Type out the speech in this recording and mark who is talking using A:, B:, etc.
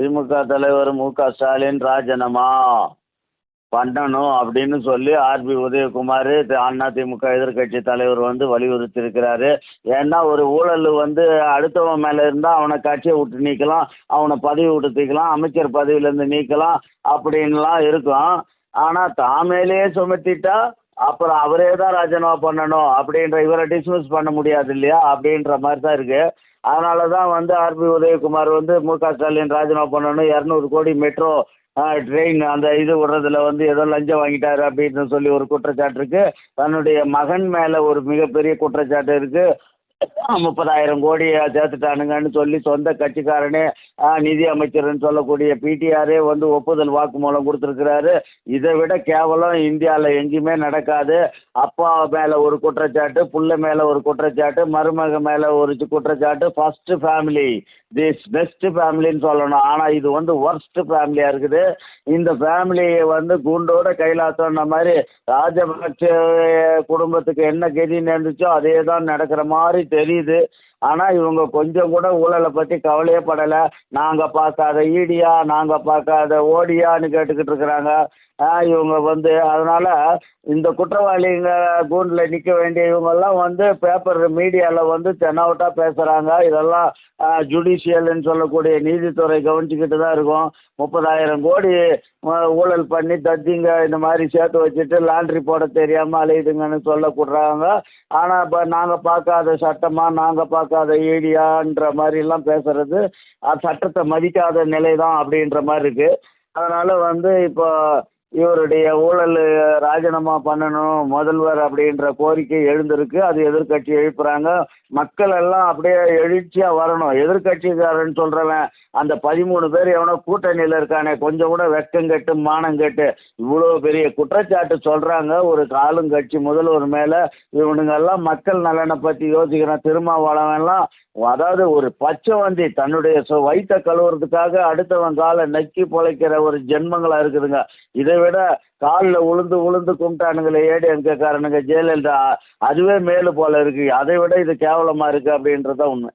A: திமுக தலைவர் மு க ஸ்டாலின் ராஜினாமா பண்ணணும் அப்படின்னு சொல்லி ஆர்பி உதயகுமார் அண்ணா திமுக எதிர்க்கட்சி தலைவர் வந்து வலியுறுத்தியிருக்கிறாரு. ஏன்னா ஒரு ஊழல் வந்து அடுத்தவன் மேலே இருந்தால் அவனை கட்சியை விட்டு நீக்கலாம் அவனை பதவி விட்டு தீக்கலாம் அமைச்சர் பதவியிலேருந்து நீக்கலாம் அப்படின்லாம் இருக்கும். ஆனால் தாமேலேயே சுமத்திட்டா அப்புறம் அவரே தான் ராஜினாமா பண்ணணும் அப்படின்ற இவரை டிஸ்மிஸ் பண்ண முடியாது இல்லையா? அப்படின்ற மாதிரி தான் இருக்குது அதனால தான் வந்து ஆர்பி உதயகுமார் வந்து மு க ஸ்டாலின் ராஜினாமா பண்ணணும். இரநூறு கோடி மெட்ரோ ட்ரெயின் அந்த இது விடுறதுல வந்து ஏதோ லஞ்சம் வாங்கிட்டாரு அப்படின்னு சொல்லி ஒரு குற்றச்சாட்டு இருக்கு. தன்னுடைய மகன் மேலே ஒரு மிகப்பெரிய குற்றச்சாட்டு இருக்கு. முப்பதாயிரம் கோடியை சேர்த்துட்டானுங்கன்னு சொல்லி சொந்த கட்சிக்காரனே நிதி அமைச்சர்னு சொல்லக்கூடிய பிடிஆரே வந்து ஒப்புதல் வாக்குமூலம் கொடுத்துருக்கிறாரு. இதை விட கேவலம் இந்தியாவில் எங்கேயுமே நடக்காது. அப்பா மேலே ஒரு குற்றச்சாட்டு புள்ள மேலே ஒரு குற்றச்சாட்டு மருமக மேலே ஒரு குற்றச்சாட்டு ஃபர்ஸ்ட் ஃபேமிலி திஸ் பெஸ்ட் ஃபேமிலின்னு சொல்லணும். ஆனால் இது வந்து ஒர்ஸ்ட் ஃபேமிலியாக இருக்குது. இந்த ஃபேமிலியை வந்து குண்டோட கைலாசம்ன மாதிரி ராஜபக்ஷ குடும்பத்துக்கு என்ன கதி நடந்துச்சோ அதே தான் நடக்கிற மாதிரி தெரியுது. ஆனால் இவங்க கொஞ்சம் கூட ஊழலை பற்றி கவலையே படலை. நாங்கள் பார்க்காத ஈடியா நாங்கள் பார்க்காத ஓடியான்னு கேட்டுக்கிட்டு இருக்கிறாங்க. இவங்க வந்து அதனால் இந்த குற்றவாளிங்க கூண்டில் நிற்க வேண்டிய இவங்கெல்லாம் வந்து பேப்பர் மீடியாவில் வந்து தென்னாவட்டாக பேசுகிறாங்க இதெல்லாம் ஜுடிஷியல்னு சொல்லக்கூடிய நீதித்துறை கவனிச்சுக்கிட்டு தான் இருக்கும். முப்பதாயிரம் கோடி ஊழல் பண்ணி தத்திங்க இந்த மாதிரி சேர்த்து வச்சுட்டு லாண்ட்ரி போட தெரியாமல் அலையுதுங்கன்னு சொல்லக்கூடுறாங்க ஆனால் இப்போ நாங்கள் பார்க்காத சட்டமாக நாங்கள் பார்க்க பார்க்காத மாதிரி மாதிரிலாம் பேசுறது. அது சட்டத்தை மதிக்காத நிலை தான் அப்படின்ற மாதிரி இருக்குது அதனால் வந்து இப்போ இவருடைய ஊழல் ராஜினாமா பண்ணணும் முதல்வர் அப்படின்ற கோரிக்கை எழுந்திருக்கு. அது எதிர்க்கட்சி எழுப்புறாங்க. மக்கள் எல்லாம் அப்படியே எழுச்சியாக வரணும். எதிர்க்கட்சிக்காரன் சொல்கிறவன் அந்த பதிமூணு பேர் எவனோ கூட்டணியில் இருக்கானே கொஞ்சம் கூட வெக்கம் கெட்டு மானம் கெட்டு இவ்வளோ பெரிய குற்றச்சாட்டு சொல்கிறாங்க ஒரு ஆளுங்கட்சி முதல்வர் மேலே இவனுங்கெல்லாம் மக்கள் நலனை பற்றி யோசிக்கிறான். திருமாவளவன்லாம் அதாவது ஒரு பச்சைவந்தி தன்னுடைய சொ- கழுவுறதுக்காக அடுத்தவன் காலை நக்கி பொழைக்கிற ஒரு ஜென்மங்களா இருக்குதுங்க. இதை விட காலில் உளுந்து உளுந்து கும்பிட்டானுங்களே ஏடிஎம்கே காரனுங்க ஜெயலலிதா அதுவே மேலு போல இருக்கு. அதை விட இது கேவலமா இருக்கு அப்படின்றத உண்மை.